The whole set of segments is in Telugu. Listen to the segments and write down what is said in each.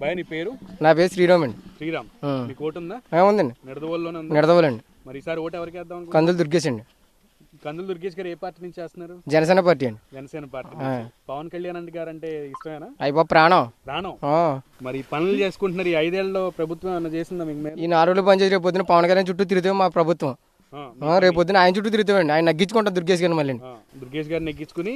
భయ నీ పేరు? నా పేరు శ్రీరామ్ అండి. శ్రీరామ్. మీకు ఓటు ఉందా ఏముందండి నిడదవోల్లోనే ఉందా? నిడదవోలండి. మరి ఈసారి ఓటు ఎవరికి వేద్దాం? కందులు దుర్గేశ్ అండి. కందులు దుర్గేష్ గారు ఏ పార్టీ నుంచి చేస్తున్నారు? జనసేన పార్టీ అండి. జనసేన పార్టీ. పవన్ కళ్యాణ్ అంటే గారు అంటే ఇష్టమేనా? అయిపో ప్రాణం. ప్రాణం. మరి పనులు చేసుకుంటున్నారు ఈ ఐదేళ్ళలో ప్రభుత్వం ఏమైనా చేసిందా మీకు? ఈ నాలుగు రోజులు పనిచేసి రేపు పొద్దున పవన్ కళ్యాణ్ చుట్టూ తిరుగుతాం మా ప్రభుత్వం. రేపు పొద్దున ఆయన చుట్టూ తిరుగుతామండి. ఆయన నగ్గించుకుంటాం దుర్గేశ్ గారిని మళ్ళీ దుర్గేష్ గారు నెగ్గించుకుని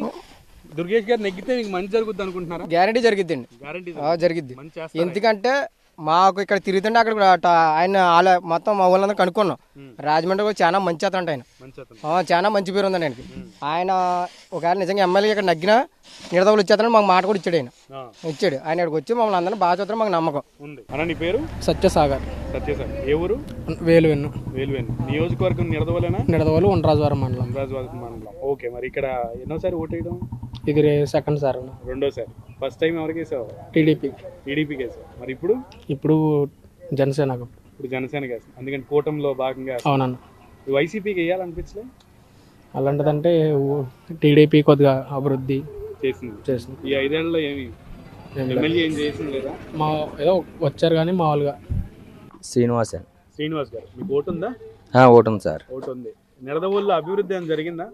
దుర్గేష్ గారు నెగ్గితే మీకు మంచి జరుగుద్ది అనుకుంటున్నారా? గ్యారంటీ జరిగిద్దండి. గ్యారంటీ ఆ, జరిగిద్ది. ఎందుకంటే మాకు ఇక్కడ తిరుగుతుంటే అక్కడ ఆయన ఆల మొత్తం మా ఊళ్ళందరూ కనుక్కున్నాం. రాజమండ్రి కూడా చాలా మంచి అతను ఆయన. మంచి అతను. ఆ, చాలా మంచి పేరు ఉందండి ఆయనకి. ఆయన ఒకవేళ నిజంగా ఎమ్మెల్యే ఇక్కడ నగ్గినా నిడదవులు ఇచ్చేస్తానని మాకు మాట కూడా ఇచ్చాడు ఆయన. ఇచ్చాడు. ఆయన ఇక్కడికి వచ్చి మమ్మల్ని అందరం బాగా చూస్తారు మాకు నమ్మకం. ఉంది. అన్న నీ పేరు? సత్యసాగర్. సత్యసార్ ఏ ఊరు? వేలు వెన్ను వేలువేను నియోజకవర్గం నిడదవలేనా? నిడదవోలు ఉండరాజువారం మండలం. రాజువారి మండలం. ఓకే మరి ఇక్కడ ఎన్నోసారి ఓటు వేయడం? ఇది సెకండ్ సార్ రెండోసారి. ఫస్ట్ టైం ఎవరికి వేసావు? టీడీపీ. టీడీపీకి వేసావు. మరి ఇప్పుడు? ఇప్పుడు జనసేనకు. ఇప్పుడు జనసేనకి వేస్తాం అందుకని కూటమిలో భాగంగా. అవునన్న. ఈ వైసీపీకి వేయాలనిపించలే? అలాంటిదంటే టీడీపీ కొద్దిగా అభివృద్ధి చేసింది. చేసింది. ఈ ఐదేళ్ళలో ఏమి. ఎమ్మెల్యే ఏం చేసింది లేదా? మా ఏదో వచ్చారు కానీ మామూలుగా. శ్రీనివాసన్ శ్రీనివాస్ గారు మీకు ఓటు ఉందా? ఓటు ఉంది సార్. ఓటు ఉంది. నిడదవోల్లో అభివృద్ధి ఏమైనా జరిగిందా?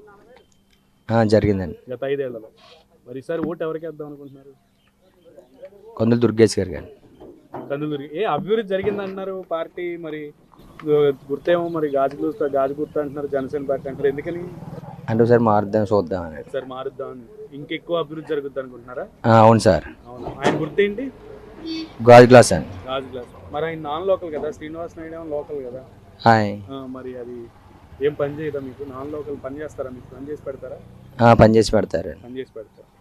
జరిగిందండి. గత ఐదేళ్ళలో. మరి ఈసారి ఓటు ఎవరికి వేద్దాం అనుకుంటున్నారు? కొందరు దుర్గేష్ గారు కానీ కందులూరు ఏ అభివృద్ధి జరిగింది అంటున్నారు పార్టీ మరి గుర్తేమో మరి గాజు గుర్త గాజు గుర్త అంటున్నారు జనసేన పార్టీ అంటారు ఎందుకని? అంటే ఒకసారి మారుద్దాం చూద్దాం అని ఒకసారి మారుద్దాం ఇంకెక్కువ అభివృద్ధి జరుగుద్ది అనుకుంటున్నారా? అవును సార్. అవును. ఆయన గుర్తేంటి? గాజు గ్లాస్ అండి. గాజు గ్లాస్. మరి ఆయన నాన్ లోకల్ కదా శ్రీనివాస్ నాయుడు లోకల్ కదా. హాయ్ మరి అది ఏం పని చేయదా మీకు? నాన్ లోకల్ పని చేస్తారా మీకు? పని చేసి పెడతారా? పని చేసి పెడతారు. పని చేసి పెడతారు?